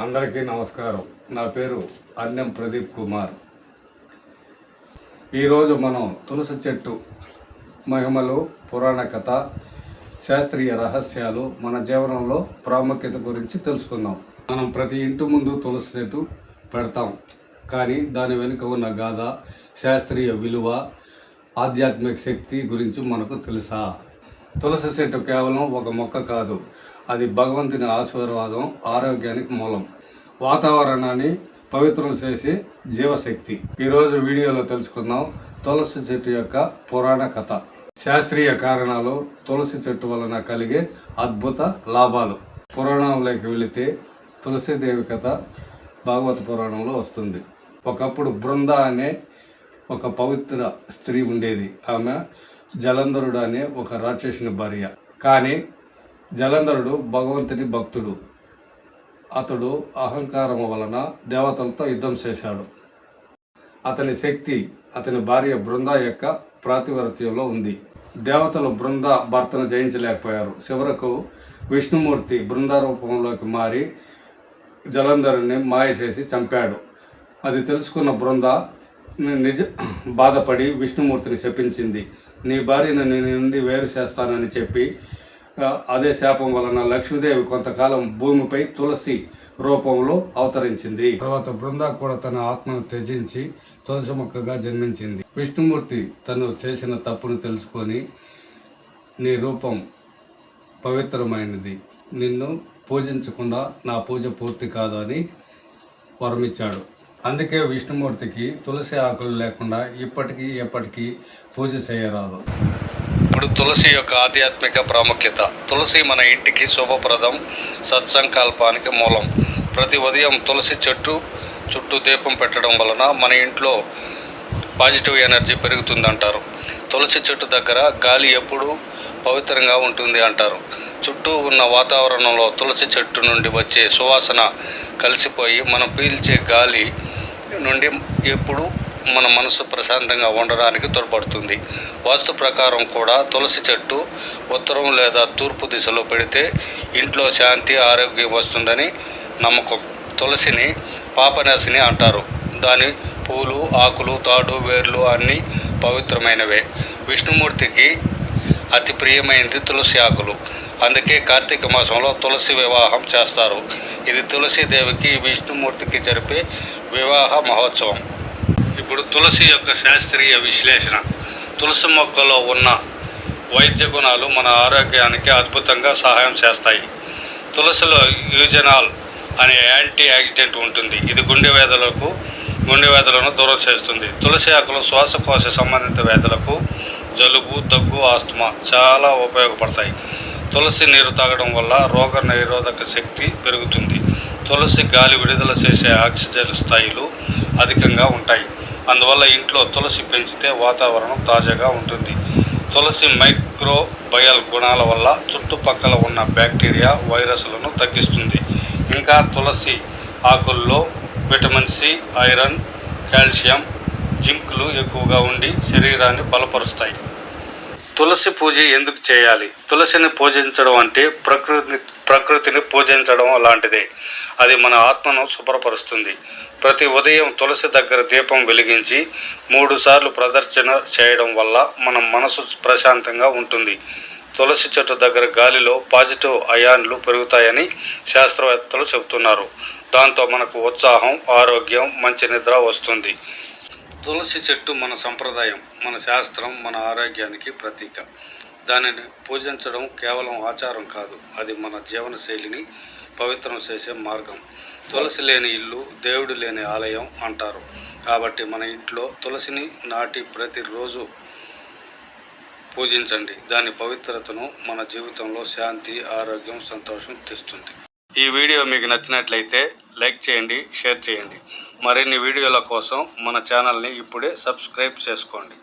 అందరికీ నమస్కారం. నా పేరు అన్నం ప్రదీప్ కుమార్. ఈరోజు మనం తులసి చెట్టు మహిమలు పురాణ కథ శాస్త్రీయ రహస్యాలు మన జీవనంలో ప్రాముఖ్యత గురించి తెలుసుకుందాం. మనం ప్రతి ఇంటి ముందు తులసి చెట్టు పెడతాం. కానీ దాని వెనుక ఉన్న గాథ శాస్త్రీయ విలువ ఆధ్యాత్మిక శక్తి గురించి మనకు తెలుసా? తులసి చెట్టు కేవలం ఒక మొక్క కాదు. అది భగవంతుని ఆశీర్వాదం ఆరోగ్యానికి మూలం. వాతావరణాన్ని పవిత్రం చేసే జీవశక్తి. ఈరోజు వీడియోలో తెలుసుకుందాం తులసి చెట్టు యొక్క పురాణ కథ. శాస్త్రీయ కారణాలు తులసి చెట్టు వలన కలిగే అద్భుత లాభాలు. పురాణంలోకి వెళితే తులసిదేవి కథ భాగవత పురాణంలో వస్తుంది. ఒకప్పుడు బృంద అనే ఒక పవిత్ర స్త్రీ ఉండేది. ఆమె జలంధరుడు అనే ఒక రాక్షసుని భార్య. కానీ జలంధరుడు భగవంతుని భక్తుడు. అతడు అహంకారం వలన దేవతలతో యుద్ధం చేశాడు. అతని శక్తి అతని భార్య బృంద యొక్క ప్రాతివర్త్యంలో ఉంది. దేవతలు బృంద భర్తను జయించలేకపోయారు. చివరకు విష్ణుమూర్తి బృంద రూపంలోకి మారి జలంధరుని మాయ చేసి చంపాడు. అది తెలుసుకున్న బృంద నిజ బాధపడి విష్ణుమూర్తిని శపించింది. నీ భార్యను నేను నుండి వేరు చేస్తానని చెప్పి అదే శాపం వలన లక్ష్మీదేవి కొంతకాలం భూమిపై తులసి రూపంలో అవతరించింది. తర్వాత బృందా కూడా తన ఆత్మను త్యజించి తులసి మొక్కగా జన్మించింది. విష్ణుమూర్తి తను చేసిన తప్పును తెలుసుకొని నీ రూపం పవిత్రమైనది. నిన్ను పూజించకుండా నా పూజ పూర్తి కాదు అని వరమిచ్చాడు. అందుకే విష్ణుమూర్తికి తులసి ఆకులు లేకుండా ఇప్పటికీ ఎప్పటికీ పూజ చేయరాదు. ఇప్పుడు తులసి యొక్క ఆధ్యాత్మిక ప్రాముఖ్యత. తులసి మన ఇంటికి శుభప్రదం సత్సంకల్పానికి మూలం. ప్రతి ఉదయం తులసి చెట్టు చుట్టూ దీపం పెట్టడం వలన మన ఇంట్లో పాజిటివ్ ఎనర్జీ పెరుగుతుందంటారు. తులసి చెట్టు దగ్గర గాలి ఎప్పుడూ పవిత్రంగా ఉంటుంది అంటారు. చుట్టూ ఉన్న వాతావరణంలో తులసి చెట్టు నుండి వచ్చే సువాసన కలిసిపోయి మనం పీల్చే గాలి నుండి ఎప్పుడు మన మనసు ప్రశాంతంగా ఉండడానికి తోడ్పడుతుంది. వాస్తు ప్రకారం కూడా తులసి చెట్టు ఉత్తరం లేదా తూర్పు దిశలో పెడితే ఇంట్లో శాంతి ఆరోగ్యం వస్తుందని నమ్మకం. తులసిని పాపనాశిని అంటారు. దాని పూలు ఆకులు తాడు వేర్లు అన్నీ పవిత్రమైనవే. విష్ణుమూర్తికి అతి ప్రియమైనది తులసి ఆకులు. అందుకే కార్తీక మాసంలో తులసి వివాహం చేస్తారు. ఇది తులసీదేవికి విష్ణుమూర్తికి జరిపే వివాహ మహోత్సవం. ఇప్పుడు తులసి యొక్క శాస్త్రీయ విశ్లేషణ. తులసి మొక్కలో ఉన్న వైద్య గుణాలు మన ఆరోగ్యానికి అద్భుతంగా సహాయం చేస్తాయి. తులసిలో యూజనాల్ అనే యాంటీ ఆక్సిడెంట్ ఉంటుంది. ఇది గుండె వ్యాధులకు గుండె వ్యాధులను దూరం చేస్తుంది. తులసి ఆకులు శ్వాసకోశ సంబంధిత వ్యాధులకు జలుబు దగ్గు ఆస్తమా చాలా ఉపయోగపడతాయి. తులసి నీరు తాగడం వల్ల రోగ నిరోధక శక్తి పెరుగుతుంది. తులసి గాలి విడుదల చేసే ఆక్సిజన్ స్థాయిలు అధికంగా ఉంటాయి. అందువల్ల ఇంట్లో తులసి పెంచితే వాతావరణం తాజాగా ఉంటుంది. తులసి మైక్రోబయల్ గుణాల వల్ల చుట్టుపక్కల ఉన్న బ్యాక్టీరియా వైరస్లను తగ్గిస్తుంది. ఇంకా తులసి ఆకుల్లో విటమిన్ సి ఐరన్ కాల్షియం జింకులు ఎక్కువగా ఉండి శరీరాన్ని బలపరుస్తాయి. తులసి పూజ ఎందుకు చేయాలి? తులసిని పూజించడం అంటే ప్రకృతిని ప్రకృతిని పూజించడం లాంటిదే. అది మన ఆత్మను శుభ్రపరుస్తుంది. ప్రతి ఉదయం తులసి దగ్గర దీపం వెలిగించి మూడు సార్లు ప్రదర్శన చేయడం వల్ల మన మనసు ప్రశాంతంగా ఉంటుంది. తులసి చెట్టు దగ్గర గాలిలో పాజిటివ్ అయాన్లు పెరుగుతాయని శాస్త్రవేత్తలు చెబుతున్నారు. దాంతో మనకు ఉత్సాహం ఆరోగ్యం మంచి నిద్ర వస్తుంది. తులసి చెట్టు మన సంప్రదాయం మన శాస్త్రం మన ఆరోగ్యానికి ప్రతీక. దానిని పూజించడం కేవలం ఆచారం కాదు అది మన జీవన శైలిని పవిత్రం చేసే మార్గం. తులసి లేని ఇల్లు దేవుడు లేని ఆలయం అంటారు. కాబట్టి మన ఇంట్లో తులసిని నాటి ప్రతిరోజు పూజించండి. దాని పవిత్రతను మన జీవితంలో శాంతి ఆరోగ్యం సంతోషం తెస్తుంది. ఈ వీడియో మీకు నచ్చినట్లయితే లైక్ చేయండి షేర్ చేయండి. మరిన్ని వీడియోల కోసం మన ఛానల్ని ఇప్పుడే సబ్స్క్రైబ్ చేసుకోండి.